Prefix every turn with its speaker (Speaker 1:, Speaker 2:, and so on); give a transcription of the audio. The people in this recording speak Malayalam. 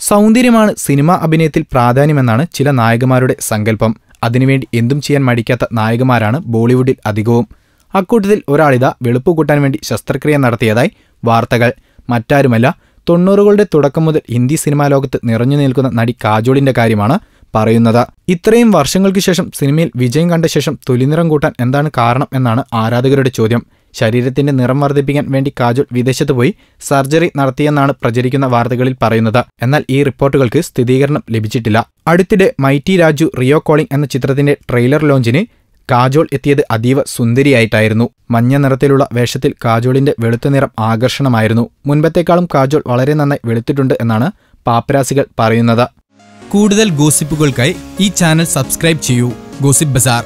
Speaker 1: സൗന്ദര്യമാണ് സിനിമാ അഭിനയത്തിൽ പ്രാധാന്യമെന്നാണ് ചില നായകന്മാരുടെ സങ്കല്പം. അതിനുവേണ്ടി എന്തും ചെയ്യാൻ മടിക്കാത്ത നായകന്മാരാണ് ബോളിവുഡിൽ അധികവും. അക്കൂട്ടത്തിൽ ഒരാളിതാ വെളുപ്പ് കൂട്ടാൻ വേണ്ടി ശസ്ത്രക്രിയ നടത്തിയതായി വാർത്തകൾ. മറ്റാരുമല്ല തൊണ്ണൂറുകളുടെ തുടക്കം മുതൽ ഹിന്ദി സിനിമാ ലോകത്ത് നിറഞ്ഞു നിൽക്കുന്ന നടി കാജോളിന്റെ കാര്യമാണ് പറയുന്നത്. ഇത്രയും വർഷങ്ങൾക്ക് ശേഷം സിനിമയിൽ വിജയം കണ്ട ശേഷം തൊലിനിറം കൂട്ടാൻ എന്താണ് കാരണം എന്നാണ് ആരാധകരുടെ ചോദ്യം. ശരീരത്തിന്റെ നിറം വർദ്ധിപ്പിക്കാൻ വേണ്ടി കാജോൾ വിദേശത്ത് പോയി സർജറി നടത്തിയെന്നാണ് പ്രചരിക്കുന്ന വാർത്തകളിൽ പറയുന്നത്. എന്നാൽ ഈ റിപ്പോർട്ടുകൾക്ക് സ്ഥിരീകരണം ലഭിച്ചിട്ടില്ല. അടുത്തിടെ മൈറ്റി രാജു റിയോ കോളിംഗ് എന്ന ചിത്രത്തിന്റെ ട്രെയിലർ ലോഞ്ചിന് കാജോൾ എത്തിയത് അതീവ സുന്ദരിയായിട്ടായിരുന്നു. മഞ്ഞ നിറത്തിലുള്ള വേഷത്തിൽ കാജോളിന്റെ വെളുത്ത നിറം ആകർഷണമായിരുന്നു. മുൻപത്തേക്കാളും കാജോൾ വളരെ നന്നായി വെളുത്തിട്ടുണ്ട് എന്നാണ് പാപ്പരാസികൾ പറയുന്നത്.
Speaker 2: കൂടുതൽ ഗോസിപ്പുകൾക്കായി ഈ ചാനൽ സബ്സ്ക്രൈബ് ചെയ്യൂ. Gossip bazaar.